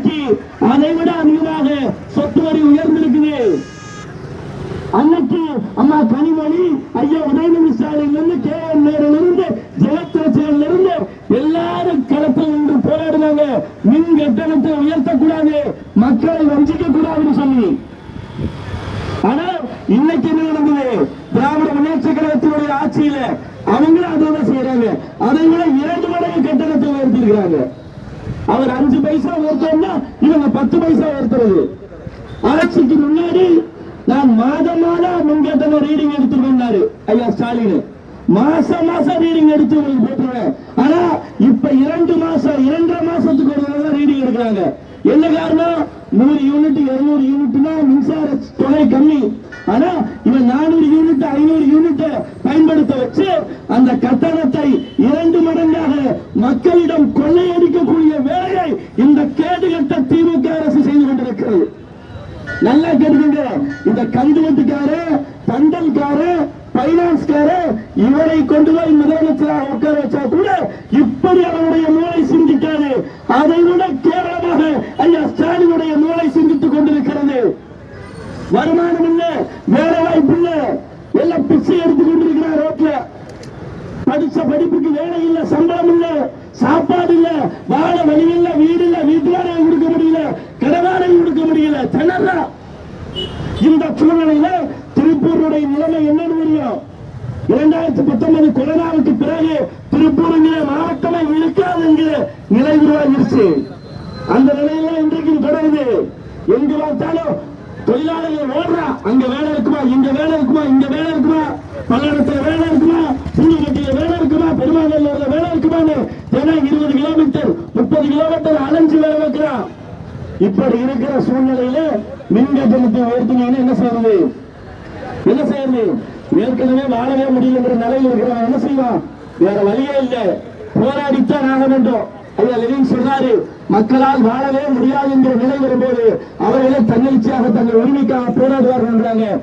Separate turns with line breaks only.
இன்னைக்கு அதை விட அதிகமாக சொத்து வரி உயர்ந்திருக்குது. அன்னைக்கு அம்மா கனிமொழி ஐயா உதயநிதி ஸ்டாலின் இருந்து கே என் நேரில் இருந்து ஜெயத்ரட்சியில இருந்து எல்லாரும் களத்தில் நின்று போராடினாங்க. மின் கட்டணத்தை உயர்த்தக்கூடாது மக்களை வஞ்சிக்க கூடாதுன்னு சொல்லி. ஆனா இன்னைக்கு என்ன நடந்தது? திராவிட முன்னேற்ற கழகத்தினுடைய ஆட்சியில அவங்களும் அதை செய்யறாங்க அதை விட இரண்டு மடங்கு கட்டணத்தை உயர்த்திருக்கிறாங்க அவர் அஞ்சு பைசா ஒருத்தோம்னா இவங்க பத்து பைசா ஒருத்தருது ஆட்சிக்கு முன்னாடி நான் மாதம் மாதம் ரீடிங் எடுத்துட்டு வந்தாரு ஐயா ஸ்டாலின். மாசம் மாசம் ரீடிங் எடுத்து உங்களுக்கு போட்டுருவேன். ஆனா இப்ப இரண்டு மாசம் இரண்டரை மாசத்துக்கு ஒரு தடவை ரீடிங் எடுக்கிறாங்க. என்ன காரணம்? நூறு யூனிட் இருநூறு யூனிட்னா மின்சார தொகை கம்மி. ஆனா இவன் நானூறு யூனிட் ஐநூறு யூனிட் பயன்படுத்த வச்சு அந்த கட்டணத்தை இரண்டு மடங்காக மக்களிடம் கொள்ளையடிக்கக்கூடிய அரசு நல்லா கேட்டுக்கங்க. இந்த கந்துவட்டுக்காரு பண்டல்காரு பைனான்ஸ்காரு இவரை கொண்டு போய் முதலமைச்சராக உட்கார வச்சா கூட இப்படி அவருடைய மூளை சிந்திக்காது. அதை விட கேவலமாக ஐயா ஸ்டாலினுடைய மூளை சிந்தித்துக் கொண்டிருக்கிறது. வருமானம் இல்ல வேலை வாய்ப்பு இல்ல. எல்லாம் பிச்சை எடுத்துக் கொண்டிருக்கிறார் ரோட்ல. படிச்ச படிப்புக்கு வேலை இல்ல சம்பளம் இல்ல சாப்பாடு இல்ல வாழ வழி இல்ல வீடு இல்ல வீட்டு வாடகை கொடுக்க முடியல கடை வாடகை கொடுக்க முடியல திணறா இந்த சூழ்நிலையில திருப்பூருடைய நிலைமை என்னன்னு தெரியும்? இரண்டாயிரத்தி பத்தொன்பது கொரோனாவுக்கு பிறகு திருப்பூருங்கிற மாவட்டமே இருக்காது என்கிற நிலை உருவாகிருச்சு. அந்த நிலையில இன்றைக்கும் தொடருது. எங்க பார்த்தாலும் தொழிலாளர்கள் ஓடுறா அங்க வேலை இருக்குமா இங்க வேலை இருக்குமா இங்க வேலை இருக்குமா பல்லடத்துல வேலை இருக்குமா பூண்டிப்பட்டியில வேலை இருக்குமா பெருமாநல்லூர்ல வேலை இருக்குமான்னு தினம் இருபது கிலோமீட்டர் முப்பது கிலோமீட்டர் அலைஞ்சு வேலை வைக்கிறான் இப்படி இருக்கிற சூழ்நிலையில மின் கட்டணத்தை உயர்த்தினீங்கன்னா என்ன செய்யறது என்ன செய்யறது ஏற்கனவே வாழவே முடியலங்கிற நிலையில் இருக்கிறவன் என்ன செய்வான்? வேற வழியே இல்லை. போராடித்தான் ஆக வேண்டும். ஐயா லெனின் சொன்னாரு மக்களால் வாழவே முடியாது என்ற நிலை வரும்போது அவர்களே தன்னிச்சையாக தங்கள் உரிமைக்காக போராடுவார்கள் என்றாங்க.